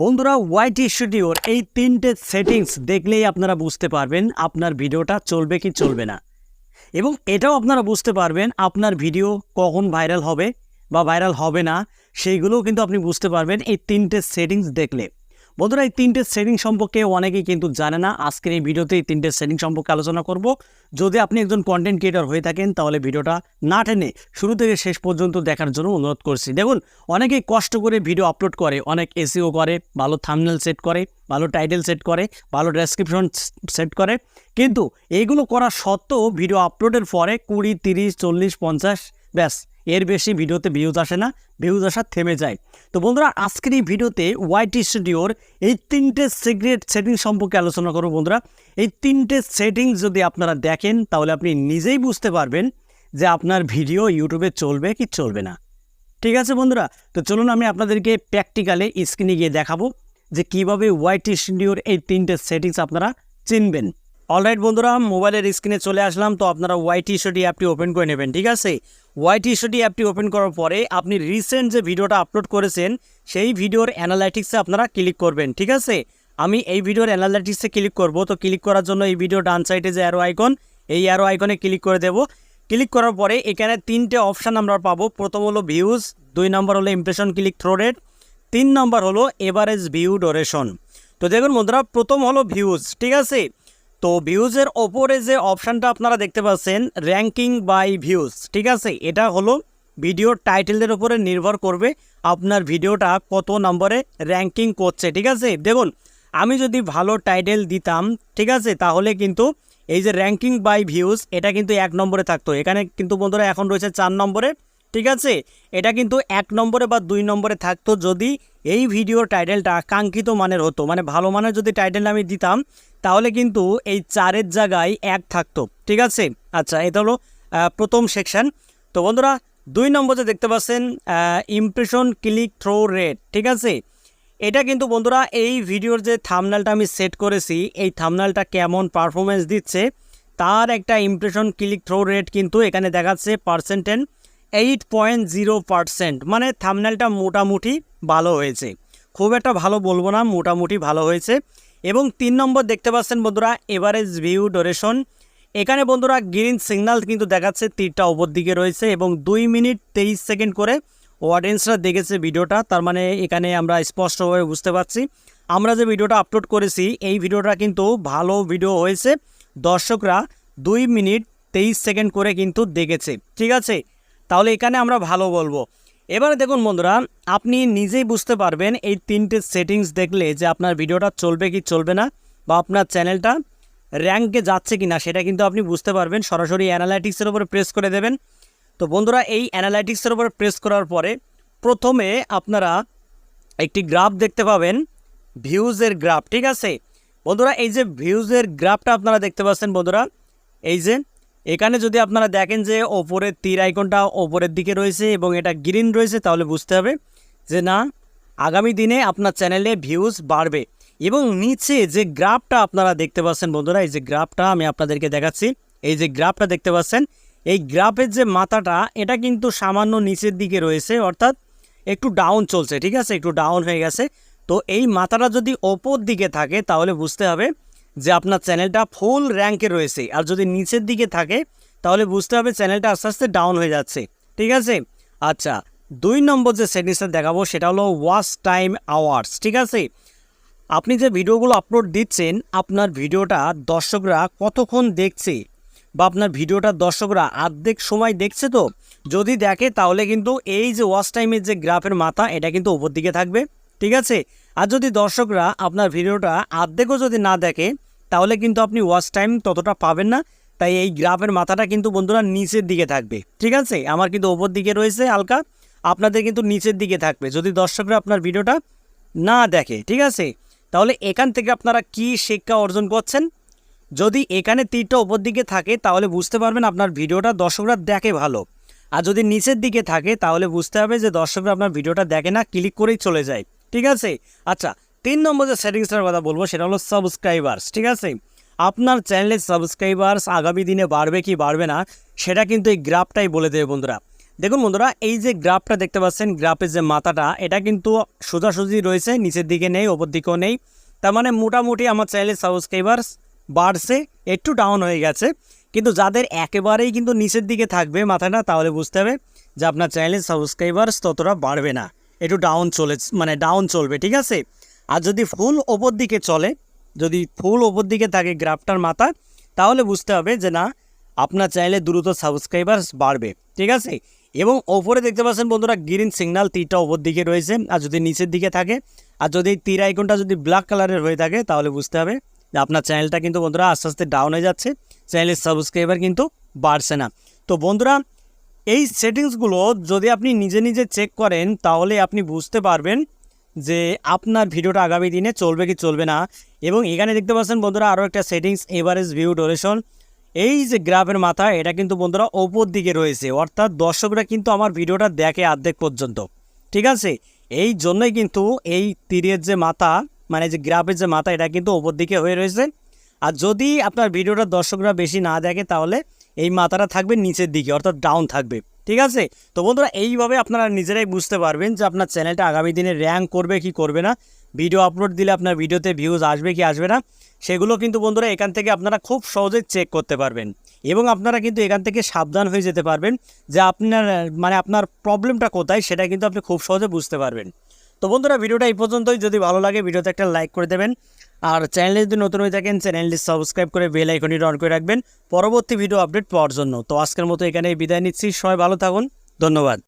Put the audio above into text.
বন্ধুরা ওয়াইটি স্টুডিওর এই তিনটে সেটিংস দেখলেই আপনারা বুঝতে পারবেন আপনার ভিডিওটা চলবে কি চলবে না। এবং এটাও আপনারা বুঝতে পারবেন আপনার ভিডিও কখন ভাইরাল হবে বা ভাইরাল হবে না, সেইগুলোও কিন্তু আপনি বুঝতে পারবেন এই তিনটে সেটিংস দেখলে। বন্ধুরা, এই তিনটে সেটিং সম্পর্কে অনেকেই কিন্তু জানে না। আজকের এই ভিডিওতে এই তিনটে সেটিং সম্পর্কে আলোচনা করব। যদি আপনি একজন কন্টেন্ট ক্রিয়েটর হয়ে থাকেন, তাহলে ভিডিওটা না টেনে শুরু থেকে শেষ পর্যন্ত দেখার জন্য অনুরোধ করছি। দেখুন, অনেকেই কষ্ট করে ভিডিও আপলোড করে, অনেক এসিও করে, ভালো থামনেল সেট করে, ভালো টাইটেল সেট করে, ভালো ডেসক্রিপশন সেট করে। কিন্তু এইগুলো করা সত্ত্বেও ভিডিও আপলোডের পরে কুড়ি, তিরিশ, চল্লিশ, পঞ্চাশ, ব্যাস এর বেশি ভিডিওতে ভিউজ আসে না ভিউজ আসা থেমে যায়। তো বন্ধুরা, আজকের এই ভিডিওতে ওয়াইটি স্টুডিওর এই তিনটে সিক্রেট সেটিং সম্পর্কে আলোচনা করব বন্ধুরা। এই তিনটে সেটিংস যদি আপনারা দেখেন, তাহলে আপনি নিজেই বুঝতে পারবেন যে আপনার ভিডিও ইউটিউবে চলবে কি চলবে না। ঠিক আছে বন্ধুরা? তো চলুন আমি আপনাদেরকে প্র্যাকটিক্যালে স্ক্রিনে গিয়ে দেখাবো যে কীভাবে ওয়াইটি স্টুডিওর এই তিনটে সেটিংস আপনারা চিনবেন। অলরাইট বন্ধুরা, মোবাইলের স্ক্রিনে চলে আসলাম। তো আপনারা ওয়াইটি স্টুডিও অ্যাপটি ওপেন করে নেবেন, ঠিক আছে? ওয়াইটি স্টুডিও অ্যাপটি ওপেন করার পরে আপনি রিসেন্ট যে ভিডিওটা আপলোড করেছেন, সেই ভিডিওর অ্যানালাইটিক্সে আপনারা ক্লিক করবেন, ঠিক আছে? আমি এই ভিডিওর অ্যানালাইটিক্সে ক্লিক করব। তো ক্লিক করার জন্য এই ভিডিও ডান সাইডে যে অ্যারো আইকন এই অ্যারো আইকনে ক্লিক করে দেব। ক্লিক করার পরে এখানে তিনটে অপশান আমরা পাবো। প্রথম হলো ভিউজ দুই নম্বর হলো ইমপ্রেশন ক্লিক থ্রো রেট তিন নম্বর হলো এভারেজ ভিউ ডোরেশন তো দেখুন বন্ধুরা, প্রথম হলো ভিউজ ঠিক আছে? তো ভিউজের ওপরে যে অপশানটা আপনারা দেখতে পাচ্ছেন র্যাঙ্কিং বাই ভিউজ ঠিক আছে? এটা হলো ভিডিওর টাইটেলের উপরে নির্ভর করবে আপনার ভিডিওটা কত নম্বরে র্যাঙ্কিং করছে, ঠিক আছে? দেখুন, আমি যদি ভালো টাইটেল দিতাম, ঠিক আছে, তাহলে কিন্তু এই যে র্যাঙ্কিং বাই ভিউজ এটা কিন্তু এক নম্বরে থাকতো। এখানে কিন্তু বন্ধুরা এখন রয়েছে চার নম্বরে। ঠিক আছে? এটা কিন্তু এক নম্বরে বা দুই নম্বরে থাকতো যদি এই ভিডিওর টাইটেলটা কাঙ্ক্ষিত মানের হতো। মানে ভালো মানের যদি টাইটেল আমি দিতাম, তাহলে কিন্তু এই চারের জায়গায় এক থাকতো। ঠিক আছে? আচ্ছা এটা হলো প্রথম সেকশন তো বন্ধুরা, দুই নম্বরে দেখতে পাচ্ছেন ইমপ্রেশন ক্লিক থ্রো রেট ঠিক আছে? এটা কিন্তু বন্ধুরা, এই ভিডিওর যে থামনালটা আমি সেট করেছি, এই থামনালটা কেমন পারফরমেন্স দিচ্ছে, তার একটা ইমপ্রেশন ক্লিক থ্রো রেট কিন্তু এখানে দেখাচ্ছে পার্সেন্টেন এইট পয়েন্ট জিরো পারসেন্ট। মানে থামনালটা মোটামুটি ভালো হয়েছে। খুব একটা ভালো বলব না, মোটামুটি ভালো হয়েছে। এবং তিন নম্বর দেখতে পাচ্ছেন বন্ধুরা এভারেজ ভিউ ডোরেশন এখানে বন্ধুরা গ্রিন সিগন্যাল কিন্তু দেখাচ্ছে, তীরটা ওপর দিকে রয়েছে এবং দুই মিনিট তেইশ সেকেন্ড করে অডিয়েন্সরা দেখেছে ভিডিওটা। তার মানে এখানে আমরা স্পষ্টভাবে বুঝতে পারছি। আমরা যে ভিডিওটা আপলোড করেছি, এই ভিডিওটা কিন্তু ভালো ভিডিও হয়েছে। দর্শকরা দুই মিনিট তেইশ সেকেন্ড করে কিন্তু দেখেছে। ঠিক আছে? তাহলে এখানে আমরা ভালো বলব। এবারে দেখুন বন্ধুরা, আপনি নিজেই বুঝতে পারবেন এই তিনটে সেটিংস দেখলে যে আপনার ভিডিওটা চলবে কি চলবে না বা আপনার চ্যানেলটা র্যাঙ্কে যাচ্ছে কি না সেটা কিন্তু আপনি বুঝতে পারবেন। সরাসরি অ্যানালাইটিক্সের উপরে প্রেস করে দেবেন। তো বন্ধুরা, এই অ্যানালাইটিক্সের উপরে প্রেস করার পরে প্রথমে আপনারা একটি গ্রাফ দেখতে পাবেন ভিউজের গ্রাফ ঠিক আছে? বন্ধুরা, এই যে ভিউজের গ্রাফটা আপনারা দেখতে পাচ্ছেন বন্ধুরা, এই যে এখানে যদি আপনারা দেখেন যে ওপরের তীর আইকনটা ওপরের দিকে রয়েছে এবং এটা গ্রিন রয়েছে, তাহলে বুঝতে হবে যে না, আগামী দিনে আপনার চ্যানেলে ভিউজ বাড়বে। এবং নিচে যে গ্রাফটা আপনারা দেখতে পাচ্ছেন বন্ধুরা, এই যে গ্রাফটা আমি আপনাদেরকে দেখাচ্ছি, এই যে গ্রাফটা দেখতে পাচ্ছেন, এই গ্রাফের যে মাথাটা, এটা কিন্তু সামান্য নিচের দিকে রয়েছে, অর্থাৎ একটু ডাউন চলছে, ঠিক আছে? একটু ডাউন হয়ে গেছে। তো এই মাথাটা যদি ওপর দিকে থাকে, তাহলে বুঝতে হবে যে আপনার চ্যানেলটা ফুল র্যাঙ্কে রয়েছে। আর যদি নিচের দিকে থাকে, তাহলে বুঝতে হবে চ্যানেলটা আস্তে আস্তে ডাউন হয়ে যাচ্ছে। ঠিক আছে? আচ্ছা দুই নম্বর যে সেটিংসটা দেখাবো, সেটা হলো ওয়াচ টাইম আওয়ার্স ঠিক আছে? আপনি যে ভিডিওগুলো আপলোড দিচ্ছেন, আপনার ভিডিওটা দর্শকরা কতক্ষণ দেখছে? বা আপনার ভিডিওটা দর্শকরা আর্ধেক সময় দেখছে তো? যদি দেখে, তাহলে কিন্তু এই যে ওয়াচ টাইমের যে গ্রাফের মাথা, এটা কিন্তু উপর দিকে থাকবে। ঠিক আছে? আর যদি দর্শকরা আপনার ভিডিওটা আর্ধেকও যদি না দেখে তাহলে কিন্তু আপনি ওয়াচ টাইম ততটা পাবেন না। তাই এই গ্রাফের মাথাটা কিন্তু বন্ধুরা নিচের দিকে থাকবে। ঠিক আছে? আমার কিন্তু ওপর দিকে রয়েছে হালকা। আপনাদের কিন্তু নিচের দিকে থাকবে। যদি দর্শকরা আপনার ভিডিওটা না দেখে, ঠিক আছে? তাহলে এখান থেকে আপনারা কি শিক্ষা অর্জন করছেন? যদি এখানে তীরটা ওপর দিকে থাকে, তাহলে বুঝতে পারবেন আপনার ভিডিওটা দর্শকরা দেখে ভালো। আর যদি নিচের দিকে থাকে, তাহলে বুঝতে হবে যে দর্শকরা আপনার ভিডিওটা দেখে না, ক্লিক করেই চলে যায়। ঠিক আছে? আচ্ছা তিন নম্বর যে সেটিংসটার কথা বলব, সেটা হলো সাবস্ক্রাইবার্স ঠিক আছে? আপনার চ্যানেলের সাবস্ক্রাইবার্স আগামী দিনে বাড়বে কি বাড়বে না, সেটা কিন্তু এই গ্রাফটাই বলে দেবে বন্ধুরা। দেখুন বন্ধুরা, এই যে গ্রাফটা দেখতে পাচ্ছেন গ্রাফের যে মাথাটা, এটা কিন্তু সোজাসুজি রয়েছে, নিচের দিকে নেই, ওপর দিকেও নেই। তার মানে মোটামুটি আমার চ্যানেলের সাবস্ক্রাইবার্স বাড়ছে, একটু ডাউন হয়ে গেছে। কিন্তু যাদের একেবারেই কিন্তু নিচের দিকে থাকবে মাথাটা, তাহলে বুঝতে হবে যে আপনার চ্যানেলের সাবস্ক্রাইবার্স ততটা বাড়বে না। একটু ডাউন চলে মানে ডাউন চলবে, ঠিক আছে? আর যদি ফুল ওপর দিকে চলে, যদি ফুল ওপর দিকে থাকে গ্রাফটার মাথা, তাহলে বুঝতে হবে যে না, আপনার চ্যানেলে দ্রুত সাবস্ক্রাইবার্স বাড়বে, ঠিক আছে? এবং ওপরে দেখতে পাচ্ছেন বন্ধুরা গ্রিন সিগন্যাল তীরটা ওপর দিকে রয়েছে, আর যদি নিচের দিকে থাকে, আর যদি এই তীর আইকনটা যদি ব্ল্যাক কালারের হয়ে থাকে, তাহলে বুঝতে হবে যে আপনার চ্যানেলটা কিন্তু বন্ধুরা আস্তে আস্তে ডাউন হয়ে যাচ্ছে চ্যানেলের সাবস্ক্রাইবার কিন্তু বাড়ছে না। তো বন্ধুরা, এই সেটিংসগুলো যদি আপনি নিজে নিজে চেক করেন, তাহলে আপনি বুঝতে পারবেন যে আপনার ভিডিওটা আগামী দিনে চলবে কি চলবে না। এবং এখানে দেখতে পাচ্ছেন বন্ধুরা আরও একটা সেটিংস এভারেজ ভিউ ডোরেশন এই যে গ্রাফের মাথা এটা কিন্তু বন্ধুরা ওপর দিকে রয়েছে। অর্থাৎ দর্শকরা কিন্তু আমার ভিডিওটা দেখে অর্ধেক পর্যন্ত। ঠিক আছে? এই জন্যই কিন্তু এই তীরের যে মাথা মানে যে গ্রাফের যে মাথা, এটা কিন্তু ওপর দিকে হয়ে রয়েছে। আর যদি আপনার ভিডিওটা দর্শকরা বেশি না দেখে, তাহলে এই মাথাটা থাকবে নিচের দিকে, অর্থাৎ ডাউন থাকবে। ঠিক আছে? তো বন্ধুরা, এইভাবে আপনারা নিজেরাই বুঝতে পারবেন যে আপনার চ্যানেলটা আগামী দিনে র্যাঙ্ক করবে কি করবে না। ভিডিও আপলোড দিলে আপনার ভিডিওতে ভিউজ আসবে কি আসবে না, সেগুলো কিন্তু বন্ধুরা এখান থেকে আপনারা খুব সহজে চেক করতে পারবেন। এবং আপনারা কিন্তু এখান থেকে সাবধান হয়ে যেতে পারবেন যে আপনার মানে আপনার প্রবলেমটা কোথায় সেটা কিন্তু আপনি খুব সহজে বুঝতে পারবেন। তো বন্ধুরা, ভিডিওটা এই পর্যন্তই। যদি ভালো লাগে, ভিডিওতে একটা লাইক করে দেবেন। আর চ্যানেলে যদি নতুন হয়ে থাকেন, চ্যানেলটি সাবস্ক্রাইব করে বেল আইকনটি অন করে রাখবেন। পরবর্তী ভিডিও আপডেট পাওয়ার জন্য। তো আজকের মতো এখানে বিদায় নিচ্ছি। সবাই ভালো থাকুন। ধন্যবাদ।